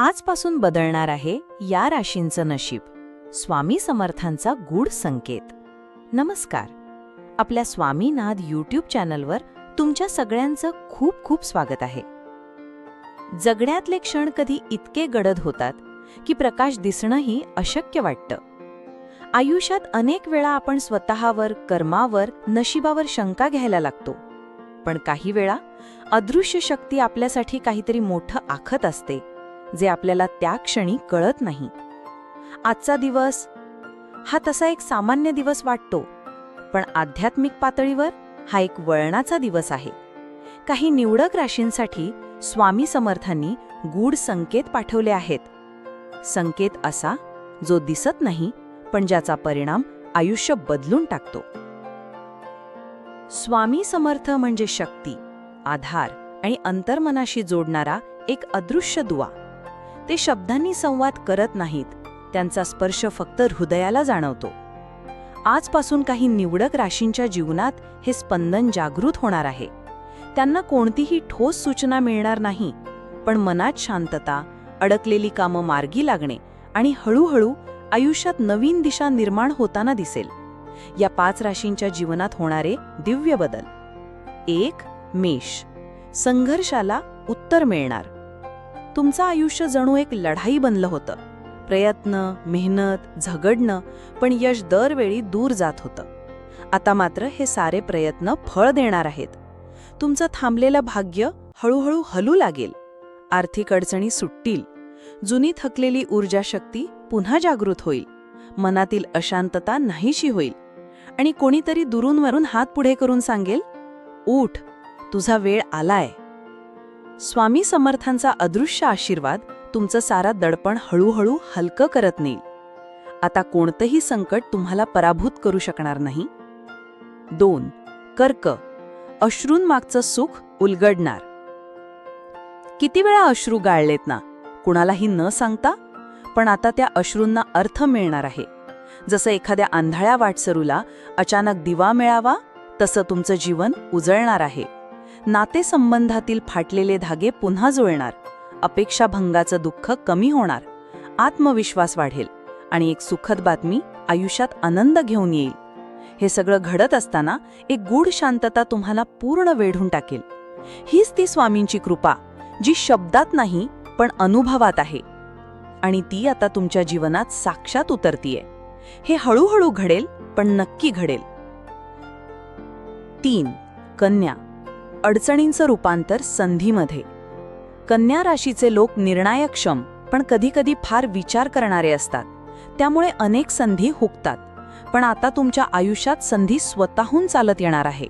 आजपासून बदलणार आहे या राशींचं नशीब. स्वामी समर्थांचा गूढ संकेत. नमस्कार. आपल्या स्वामीनाथ यूट्यूब चॅनलवर तुमच्या सगळ्यांचं खूप खूप स्वागत आहे. जगण्यातले क्षण कधी इतके गडद होतात की प्रकाश दिसणंही अशक्य वाटतं. आयुष्यात अनेक वेळा आपण स्वतःवर कर्मावर नशिबावर शंका घ्यायला लागतो. पण काही वेळा अदृश्य शक्ती आपल्यासाठी काहीतरी मोठं आखत असते. जे आपल्याला त्या क्षणी कळत नाही. आजचा दिवस हा तसा एक सामान्य दिवस वाटतो पण आध्यात्मिक पातळीवर हा एक वळणाचा दिवस आहे. काही निवडक राशींसाठी स्वामी समर्थांनी गूढ संकेत पाठवले आहेत. संकेत असा जो दिसत नाही पण ज्याचा परिणाम आयुष्य बदलून टाकतो. स्वामी समर्थ म्हणजे शक्ती आधार आणि अंतर्मनाशी जोडणारा एक अदृश्य दुवा. ते शब्दांनी संवाद करत नाहीत. त्यांचा स्पर्श फक्त हृदयाला जाणवतो. आजपासून काही निवडक राशींच्या जीवनात हे स्पंदन जागृत होणार आहे. त्यांना कोणतीही ठोस सूचना मिळणार नाही पण मनात शांतता अडकलेली कामं मार्गी लागणे आणि हळूहळू आयुष्यात नवीन दिशा निर्माण होताना दिसेल. या पाच राशींच्या जीवनात होणारे दिव्य बदल. एक मेष. संघर्षाला उत्तर मिळणार. तुमचं आयुष्य जणू एक लढाई बनलं होतं. प्रयत्न मेहनत झगडणं पण यश दरवेळी दूर जात होतं. आता मात्र हे सारे प्रयत्न फळ देणार आहेत. तुमचं थांबलेलं भाग्य हळूहळू हलू लागेल. आर्थिक अडचणी सुटतील. जुनी थकलेली ऊर्जाशक्ती पुन्हा जागृत होईल. मनातील अशांतता नाहीशी होईल. आणि कोणीतरी दुरूनवरून हात पुढे करून सांगेल उठ तुझा वेळ आलाय. स्वामी समर्थांचा अदृश्य आशीर्वाद तुमचं सारा दडपण हळूहळू हलकं करत नेईल. आता कोणतंही संकट तुम्हाला पराभूत करू शकणार नाही. दोन कर्क. अश्रूंमागचं सुख उलगडणार. किती वेळा अश्रू गाळलेत ना कुणालाही न सांगता? पण आता त्या अश्रूंना अर्थ मिळणार आहे. जसं एखाद्या आंधळ्या वाटसरूला अचानक दिवा मिळावा तसं तुमचं जीवन उजळणार आहे. नातेसंबंधातील फाटलेले धागे पुन्हा जुळणार. अपेक्षाभंगाचं दुःख कमी होणार. आत्मविश्वास वाढेल आणि एक सुखद बातमी आयुष्यात आनंद घेऊन येईल. हे सगळं घडत असताना एक गूढ शांतता तुम्हाला पूर्ण वेढून टाकेल. हीच ती स्वामींची कृपा जी शब्दात नाही पण अनुभवात आहे. आणि ती आता तुमच्या जीवनात साक्षात उतरतीये. हे हळूहळू घडेल पण नक्की घडेल. तीन कन्या. अडचणींचं रूपांतर संधीमध्ये. कन्या राशीचे लोक निर्णायक्षम पण कधीकधी फार विचार करणारे असतात. त्यामुळे अनेक संधी हुकतात. पण आता तुमच्या आयुष्यात संधी स्वतःहून चालत येणार आहे.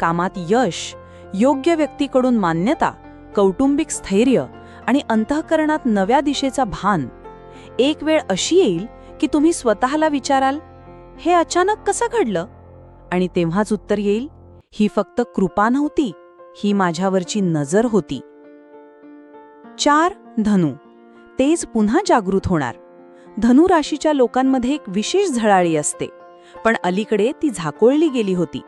कामात यश योग्य व्यक्तीकडून मान्यता कौटुंबिक स्थैर्य आणि अंतःकरणात नव्या दिशेचा भान. एक वेळ अशी येईल की तुम्ही स्वतःला विचाराल हे अचानक कसं घडलं? आणि तेव्हाच उत्तर येईल ही फक्त कृपा नव्हती ही माझ्यावरची नजर होती. चार धनु. तेज पुन्हा जागृत होणार. धनु राशीच्या लोकांमध्ये एक विशेष झळाळी असते पण अलीकडे ती झाकोळली गेली होती.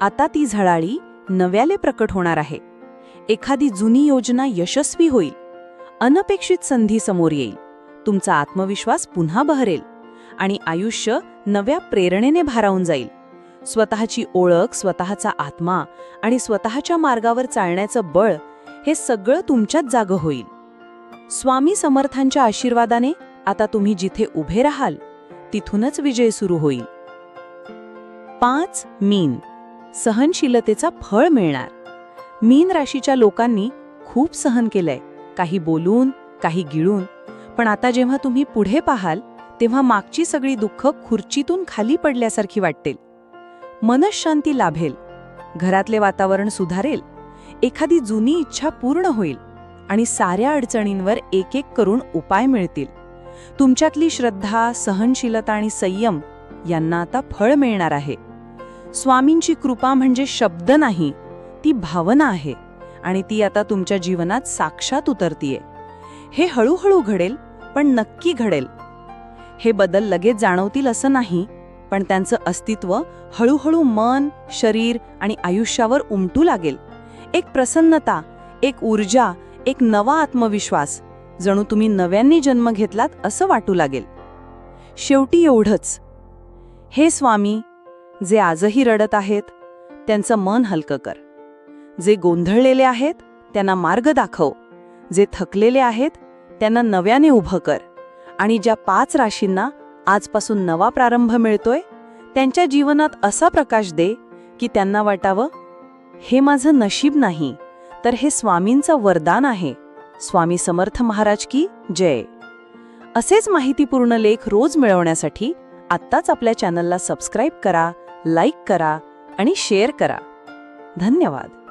आता ती झळाळी नव्याले प्रकट होणार आहे. एखादी जुनी योजना यशस्वी होईल. अनपेक्षित संधी समोर येईल. तुमचा आत्मविश्वास पुन्हा बहरेल आणि आयुष्य नव्या प्रेरणेने भारावून जाईल. स्वतःची ओळख स्वतःचा आत्मा आणि स्वतःच्या मार्गावर चालण्याचं बळ हे सगळं तुमच्यात जागं होईल. स्वामी समर्थांच्या आशीर्वादाने आता तुम्ही जिथे उभे राहाल तिथूनच विजय सुरू होईल. पाच मीन. सहनशीलतेचा फळ मिळणार. मीन राशीच्या लोकांनी खूप सहन केलंय. काही बोलून काही गिळून. पण आता जेव्हा तुम्ही पुढे पाहाल तेव्हा मागची सगळी दुःख खुर्चीतून खाली पडल्यासारखी वाटतील. मनशांती लाभेल. घरातले वातावरण सुधारेल. एखादी जुनी इच्छा पूर्ण होईल आणि साऱ्या अडचणींवर एक एक करून उपाय मिळतील. तुमच्यातली श्रद्धा सहनशीलता आणि संयम यांना आता फळ मिळणार आहे. स्वामींची कृपा म्हणजे शब्द नाही ती भावना आहे आणि ती आता तुमच्या जीवनात साक्षात उतरतीये. हे हळूहळू घडेल पण नक्की घडेल. हे बदल लगेच जाणवतील असं नाही पण त्यांचं अस्तित्व हळूहळू मन शरीर आणि आयुष्यावर उमटू लागेल. एक प्रसन्नता एक ऊर्जा एक नवा आत्मविश्वास जणू तुम्ही नव्यांनी जन्म घेतलात असं वाटू लागेल. शेवटी एवढंच. हे स्वामी जे आजही रडत आहेत त्यांचं मन हलकं कर. जे गोंधळलेले आहेत त्यांना मार्ग दाखव. जे थकलेले आहेत त्यांना नव्याने उभं कर. आणि ज्या पाच राशींना आजपासून नवा प्रारंभ मिळतोय. त्यांच्या जीवनात असा प्रकाश दे की त्यांना वाटावं हे माझं नशीब नाही तर हे स्वामींचं वरदान आहे. स्वामी समर्थ महाराज की जय. असेच माहितीपूर्ण लेख रोज मिळवण्यासाठी आत्ताच आपल्या चॅनलला सबस्क्राईब करा लाईक करा आणि शेअर करा. धन्यवाद.